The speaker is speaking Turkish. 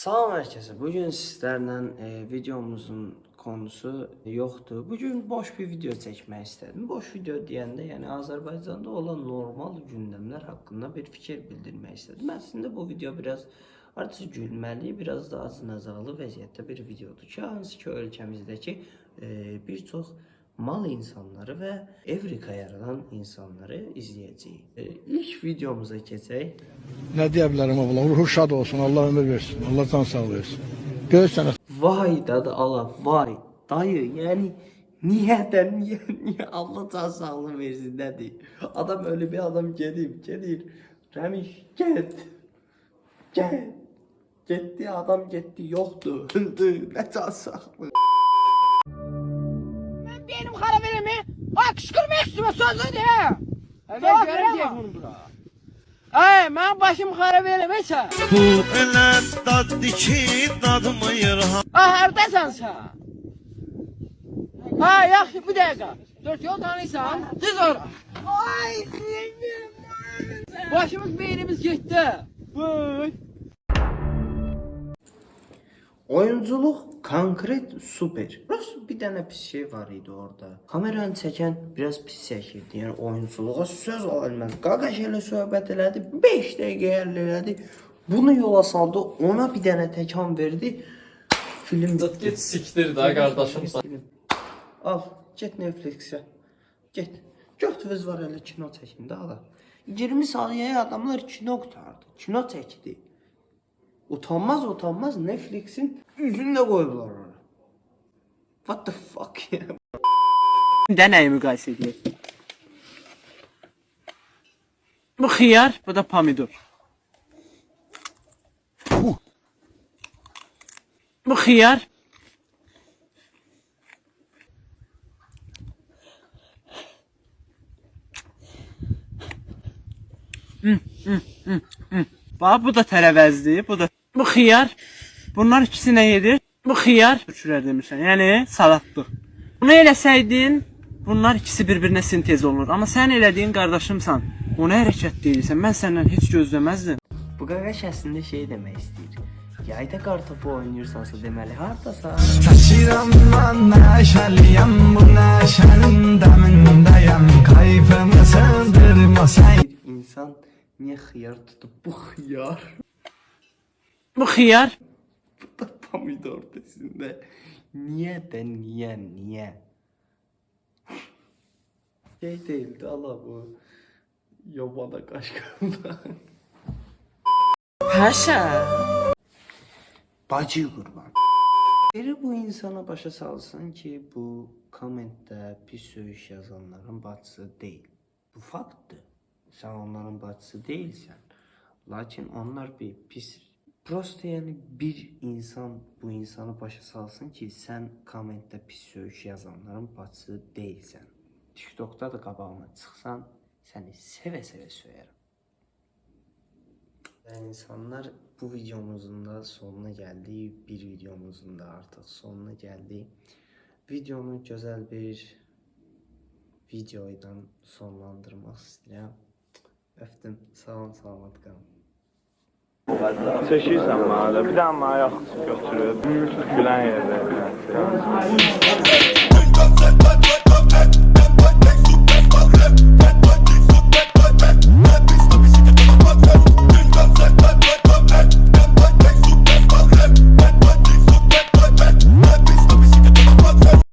Salam herkese. Bugün sizlerle e, videomuzun konusu yoktu. Bugün boş bir video çekmek istedim. Boş video deyəndə yəni Azərbaycanda olan normal gündəmlər haqqında bir fikir bildirmək istedim. Əslində bu video biraz artıq gülməli, biraz da acınacaqlı vəziyyətdə bir videodur ki, hansı ki ölkəmizdəki e, bir çox mal insanları və Evrika yaradan insanları izləyəcəyik. E, ilk videomuza keçək. Ne diyebilirim abla? Ruhu şad olsun. Allah ömür versin. Allah can sağ versin. Göğüsene Vay dadı Allah vay dayı yani niyeden niye niye Allah can sağlığı versin dedi. Adam öyle bir adam gelir gelir. Remiş git. Gel. Gitti adam gitti yoktu öldü ne can sağlığı. benim xarab eləmə. Ay qışqırmaq üstümə sözü de. Əvvəl görüm deyək bunu bura. Ay, mən başım xarab eləməsə. Bu elə daddı ki, dadmayır ha. Ay, hardasan sən? Ha, yaxşı, bir dəqiqə. Dört yol tanıysan, düz ora. Ay, sevgilim. Başımız beynimiz getdi. Buyur. Oyunculuk konkret süper. Burası bir tane pis şey var idi orada. Kameranı çeken biraz pis çekirdi. Yani oyunculuğa söz alınmaz. Qaqaş ilə söhbət elədi. 5 dəqiqə elədi. Bunu yola saldı. Ona bir dənə təkan verdi. Film Git siktir daha kardeşim sen. Film. Al, get Netflix'e. Get. Götürüz var elə kino çəkin də ala. 20 saniyəyə adamlar kino qutardı. Kino çəkdi. Utanmaz utanmaz Netflix'in yüzünde koydular ona. What the fuck ya? Deneyi müqayisə edək. Bu xiyar, bu da pomidor. Bu xiyar. Hı, hı, hı. Bax, bu da tərəvəzdir, bu da. Bu xiyar. Bunlar ikisi nə yedir? Bu xiyar, türkülər demişəm. Yəni salatlıq. Bunu eləsəydin, bunlar ikisi bir-birinə sintez olur. Amma sən elədiyin qardaşımsan. Ona hərəkət deyirsən. Mən səndən heç gözləməzdim. Bu qaqaş əslində şey demək istəyir. Yayda kartopu oynayırsansa deməli hardasan? Taşıram ben neşeliyim bu neşenin demindeyim Kayfımı sığdırma sen Bir insan niye xiyar tutup bu xiyar? Bu da pomidor desinde. Niye de niye niye? Şey değildi Allah bu. Yobana kaşkında. Bacı kurban. Biri bu insana başa salsın ki bu kommentdə pis söyüş yazanların bacısı değil. Bu faktdır. Sen onların bacısı değilsən. Lakin onlar bir pis Prosto yani bir insan bu insanı başa salsın ki sen kommentdə pis söyüş yazanların bacısı değilsən. TikTok'ta da qabağıma çıxsan səni sevə-sevə söyərəm. Yani insanlar bu videomuzun da sonuna geldi. Bir videomuzun da artık sonuna geldi. Videonu güzel bir videoyla sonlandırmak istedim. Öptüm. Sağ olun, salamat qalın. Çəkirsən mənə bir dənə mənə yaxşı götürüb gülən yerdə.